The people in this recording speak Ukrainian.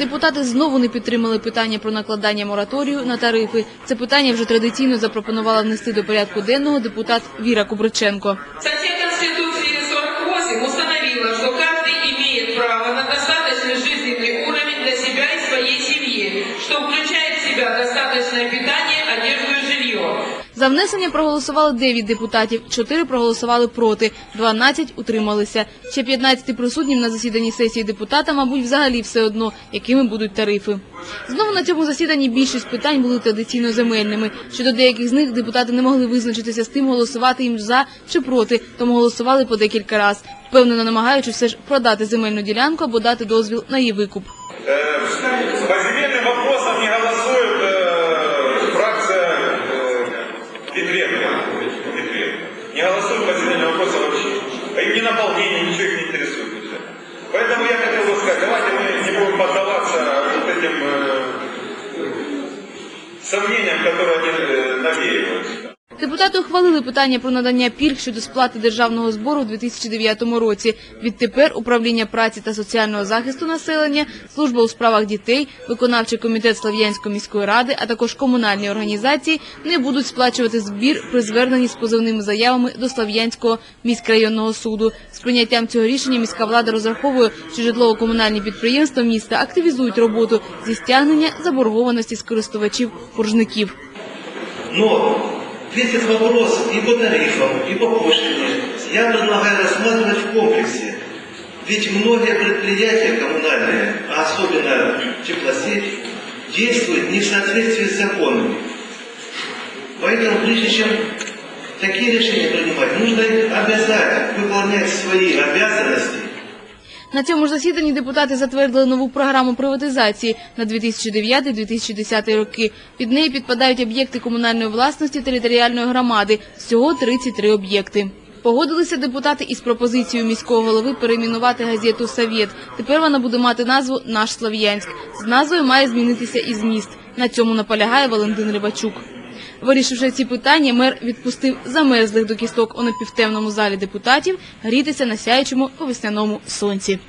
Депутати знову не підтримали питання про накладання мораторію на тарифи. Це питання вже традиційно запропонувала внести до порядку денного депутат Віра Кубриченко. Статья Конституции 48 установила, что каждый имеет право на достаточный жизненный уровень для себя и своей семьи, что включает в себя достаточное питание, одежду и жилье. за внесення проголосували 9 депутатів, 4 проголосували проти, 12 утрималися. Ще 15 присутнім на засіданні сесії депутата, мабуть, взагалі все одно, якими будуть тарифи. Знову на цьому засіданні більшість питань були традиційно земельними. Щодо деяких з них депутати не могли визначитися з тим, голосувати їм за чи проти, тому голосували по декілька раз, впевнено намагаючись все ж продати земельну ділянку або дати дозвіл на її викуп. э, Петренко. Петренко. Не голосует по земельным вопросам вообще. А им ни наполнение, ничего их не интересует. и всё. Поэтому я хотел бы сказать, давайте мы не будем поддаваться вот этим э, сомнениям, которые они э, навеивают. Депутати ухвалили питання про надання пільг щодо сплати державного збору у 2009 році. Відтепер управління праці та соціального захисту населення, служба у справах дітей, виконавчий комітет Слов'янської міської ради, а також комунальні організації не будуть сплачувати збір при зверненні з позовними заявами до Слов'янського міськрайонного суду. З прийняттям цього рішення міська влада розраховує, що житлово-комунальні підприємства міста активізують роботу зі стягнення заборгованості з користувачів боржників. Весь этот вопрос и по тарифам, и по пошлине я предлагаю рассматривать в комплексе. Ведь многие предприятия коммунальные, а особенно теплосеть, действуют не в соответствии с законами. Поэтому прежде чем такие решения принимать, нужно обязать выполнять свои обязанности На цьому ж засіданні депутати затвердили нову програму приватизації на 2009-2010 роки. Під неї підпадають об'єкти комунальної власності територіальної громади. Всього 33 об'єкти. Погодилися депутати із пропозицією міського голови перейменувати газету «Совєт». Тепер вона буде мати назву «Наш Слов'янськ». З назвою має змінитися і зміст. На цьому наполягає Валентин Рибачук. Вирішивши ці питання, мер відпустив замерзлих до кісток у напівтемному залі депутатів грітися на сяючому весняному сонці.